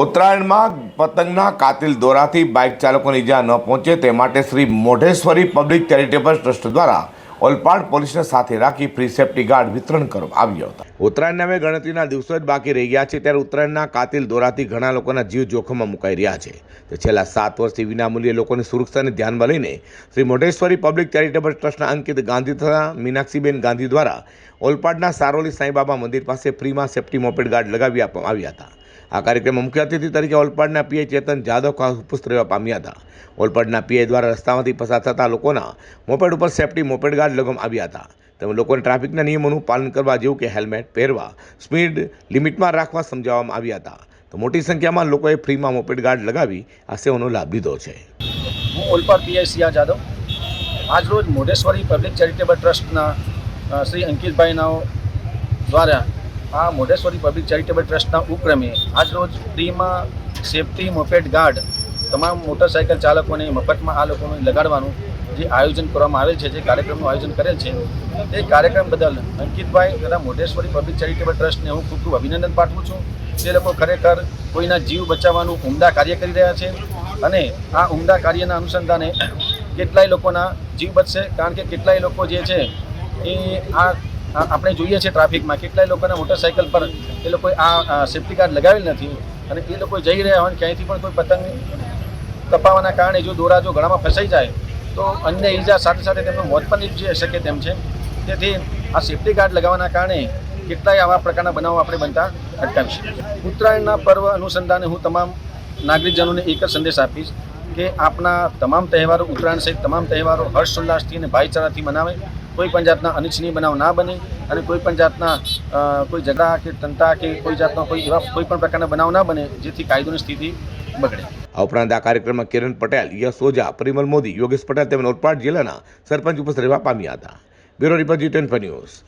ઉત્તરાયણમાં પતંગના કાતિલ દોરાથી બાઇક ચાલકોને ઈજા ન પહોંચે તે માટે Shri Modheshwari public charitable trust દ્વારા ઓલપાડ પોલીસને સાથે રાખી ફ્રી સેફ્ટી ગાર્ડ વિતરણ કરવામાં આવ્યો હતો. ઉત્તરાયણ હવે ગણતરીના દિવસો જ બાકી રહી ગયા છે ત્યારે ઉત્તરાયણના કાતિલ દોરાથી ઘણા લોકોના જીવ જોખમમાં મુકાઈ રહ્યા છે. તો છેલ્લા સાત વર્ષથી વિનામૂલ્યે લોકોની સુરક્ષાને ધ્યાનમાં લઈને શ્રી મોઢેશ્વરી પબ્લિક ચેરિટેબલ ટ્રસ્ટના અંકિત ગાંધી તથા મીનાક્ષીબેન ગાંધી દ્વારા ઓલપાડના સારોલી સાંઈબાબા મંદિર પાસે ફ્રીમાં સેફ્ટી મોપેડ ગાર્ડ લગાવી આપવામાં આવ્યા હતા. આ કાર્યક્રમમાં મુખ્ય અતિથિ તરીકે ઓલપાડના પીઆઈ ચેતન જાદવ ઉપસ્થિત રહેવા પામ્યા હતા. ઓલપાડના પીઆઈ દ્વારા રસ્તામાંથી પસાર થતા લોકોના મોપેડ ઉપર સેફ્ટી મોપેડ ગાર્ડ લગાવવામાં આવ્યા હતા. તેમજ લોકોને ટ્રાફિકના નિયમોનું પાલન કરવા જેવું કે હેલ્મેટ પહેરવા, સ્પીડ લિમિટમાં રાખવા સમજાવવામાં આવ્યા હતા. તો મોટી સંખ્યામાં લોકોએ ફ્રીમાં મોપેડ ગાર્ડ લગાવી આ સેવાનો લાભ લીધો છે. હું ઓલપાડ પીઆઈ સિયા જાદવ. આજરોજ મોઢેશ્વરી પબ્લિક ચેરિટેબલ ટ્રસ્ટના શ્રી અંકિતભાઈના દ્વારા આ મોઢેશ્વરી પબ્લિક ચેરિટેબલ ટ્રસ્ટના ઉપક્રમે આજરોજ ફ્રીમાં સેફટી મોપેડ ગાર્ડ તમામ મોટરસાઇકલ ચાલકોને મફતમાં આ લોકોને લગાડવાનું જે આયોજન કરવામાં આવેલ છે, જે કાર્યક્રમનું આયોજન કરેલ છે, તે કાર્યક્રમ બદલ અંકિતભાઈ તથા મોઢેશ્વરી પબ્લિક ચેરિટેબલ ટ્રસ્ટને હું ખૂબ ખૂબ અભિનંદન પાઠવું છું. તે લોકો ખરેખર કોઈના જીવ બચાવવાનું ઉમદા કાર્ય કરી રહ્યા છે અને આ ઉમદા કાર્યના અનુસંધાને કેટલાય લોકોના જીવ બચશે, કારણ કે કેટલાય લોકો જે છે એ આ આ આપણે જોઈએ છીએ ટ્રાફિકમાં. કેટલાય લોકોના મોટરસાઇકલ પર એ લોકોએ આ સેફ્ટી કાર્ડ લગાવેલ નથી અને એ લોકો જઈ રહ્યા હોય ક્યાંયથી પણ કોઈ પતંગ કપાવાના કારણે જો દોરા જો ગળામાં ફસાઈ જાય, તો અન્ય ઈજા સાથે સાથે તેમનું મોત પણ નીપજી શકે તેમ છે. તેથી આ સેફ્ટી કાર્ડ લગાવવાના કારણે કેટલાય આવા પ્રકારના બનાવો આપણે બનતા અટકાવીશું. ઉત્તરાયણના પર્વ અનુસંધાને હું તમામ નાગરિકજનોને એક જ સંદેશ આપીશ. કે આપના તમામ તહેવારો, ઉત્તરાયણ સહિત તમામ તહેવારો હર્ષોલ્લાસથી અને ભાઈચારાથી મનાવે. કોઈ પણ જાતના અનિચ્છનીય બનાવ ના બને અને કોઈ પણ જાતના કોઈ ઝઘડા કે તંતા કે કોઈ જાતના કોઈ એવા કોઈ પણ પ્રકારના બનાવ ના બને જેથી કાયદોની સ્થિતિ બગડે. આ ઉપરાંત આ કાર્યક્રમમાં કિરણ પટેલ, યશ ઓઝા પરિમલ મોદી, યોગેશ પટેલ તેમજ ઓલપાડ જિલ્લાના સરપંચ ઉપસ્થિત રહેવા પામ્યા હતા. Bureau report G ten news.